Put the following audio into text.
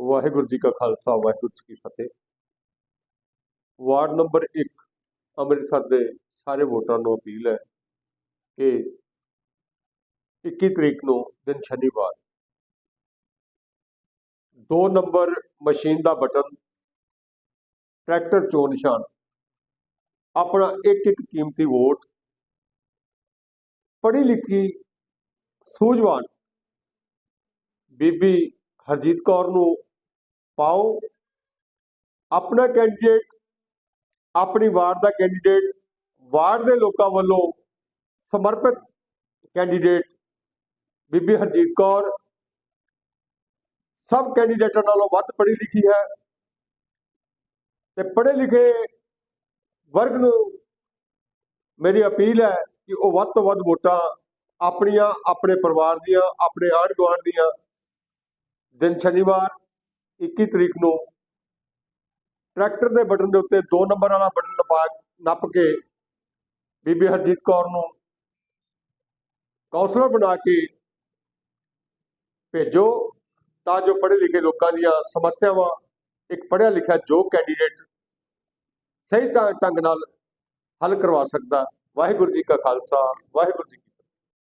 ਵਾਹਿਗੁਰੂ ਜੀ ਕਾ ਖਾਲਸਾ, ਵਾਹਿਗੁਰੂ ਜੀ ਕੀ ਫਤਿਹ। Ward number 1 Amritsar ਦੇ ਸਾਰੇ ਵੋਟਰਾਂ ਨੂੰ ਅਪੀਲ ਹੈ ਕਿ 21 ਤਰੀਕ ਨੂੰ ਦਿਨ ਸ਼ਨੀਵਾਰ 2 ਨੰਬਰ ਮਸ਼ੀਨ ਦਾ ਬਟਨ, ਟਰੈਕਟਰ ਚੋਣ ਨਿਸ਼ਾਨ, ਆਪਣਾ ਇੱਕ ਇੱਕ ਕੀਮਤੀ ਵੋਟ, ਪੜ੍ਹੀ ਲਿਖੀ ਸੂਝਵਾਨ ਬੀਬੀ ਹਰਜੀਤ ਕੌਰ ਨੂੰ ਪਾਓ। ਆਪਣਾ ਕੈਂਡੀਡੇਟ ਆਪਣੀ ਵਾਰਡ ਦਾ ਕੈਂਡੀਡੇਟ ਵਾਰਡ ਦੇ ਲੋਕਾਂ ਵੱਲੋਂ ਸਮਰਪਿਤ ਕੈਂਡੀਡੇਟ ਬੀਬੀ ਹਰਜੀਤ ਕੌਰ। ਸਭ ਕੈਂਡੀਡੇਟਾਂ ਨਾਲੋਂ ਵੱਧ ਪੜ੍ਹੀ ਲਿਖੀ ਹੈ ਤੇ ਪੜ੍ਹੇ ਲਿਖੇ ਵਰਗ ਨੂੰ ਮੇਰੀ ਅਪੀਲ ਹੈ ਕਿ ਉਹ ਵੱਧ ਤੋਂ ਵੱਧ ਵੋਟਾਂ ਆਪਣੀਆਂ, ਆਪਣੇ ਪਰਿਵਾਰ ਦੀਆਂ, ਆਪਣੇ ਆਂਢ ਗੁਆਂਢ ਦੀਆਂ। ਦਿਨ ਸ਼ਨੀਵਾਰ 21 ਤਰੀਕ ਨੂੰ ਟਰੈਕਟਰ ਦੇ ਬਟਨ ਦੇ ਉੱਤੇ 2 ਨੰਬਰ ਵਾਲਾ ਬਟਨ ਨਪਾ, ਨੱਪ ਕੇ ਬੀਬੀ ਹਰਜੀਤ ਕੌਰ ਨੂੰ ਕੌਂਸਲਰ ਬਣਾ ਕੇ ਭੇਜੋ ਤਾਂ ਜੋ ਪੜ੍ਹੇ ਲਿਖੇ ਲੋਕਾਂ ਦੀਆਂ ਸਮੱਸਿਆਵਾਂ, ਇੱਕ ਪੜ੍ਹਿਆ ਲਿਖਿਆ ਜੋ ਕੈਂਡੀਡੇਟ ਸਹੀ ਢੰਗ ਨਾਲ ਹੱਲ ਕਰਵਾ ਸਕਦਾ। ਵਾਹਿਗੁਰੂ ਜੀ ਕਾ ਖਾਲਸਾ, ਵਾਹਿਗੁਰੂ ਜੀ